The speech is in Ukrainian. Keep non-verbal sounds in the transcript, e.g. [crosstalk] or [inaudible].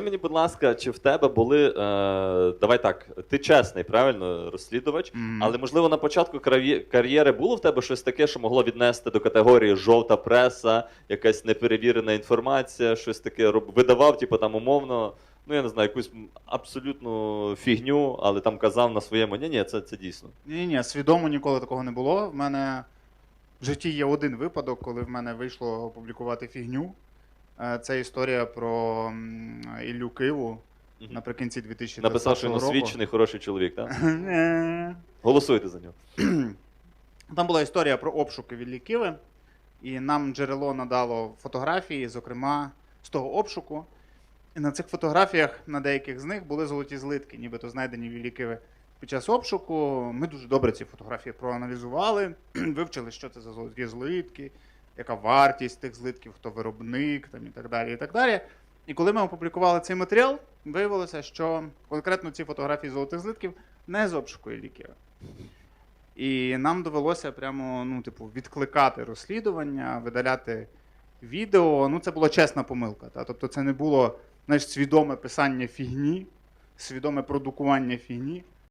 Мені, будь ласка, чи в тебе були. Е, давай так, ти чесний, правильно, розслідувач, Мгм. але можливо на початку кар'є- кар'єри було в тебе щось таке, що могло віднести до категорії жовта преса, якась неперевірена інформація, щось таке роб- видавав, типу там умовно, ну я не знаю, якусь м, абсолютну фігню, але там казав на своєму, ні, ні, це, це дійсно. Ні, ні, свідомо ніколи такого не було. В мене в житті є один випадок, коли в мене вийшло опублікувати фігню. Е, Це історія про м, Іллю Киву Мгм. наприкінці 2020 Написав, що він року. освічений, хороший чоловік, так? Е, [laughs] Голосуйте за нього. [clears throat] Там була історія про обшуки в Іллі Киви, і нам джерело надало фотографії, зокрема, з того обшуку. І на цих фотографіях, на деяких з них, були золоті злитки, нібито знайдені в Іллі Киви під час обшуку. Ми дуже добре ці фотографії проаналізували, [clears throat] вивчили, що це за золоті злитки, яка вартість тих злитків, хто виробник там, і так далі. І так далі. І коли ми опублікували цей матеріал, виявилося, що конкретно ці фотографії золотих злитків не з обшуку ліків. І нам довелося прямо, ну, типу, відкликати розслідування, видаляти відео. Ну, це була чесна помилка. Та? Тобто це не було знаєш, свідоме писання фігні, свідоме продукування фігні.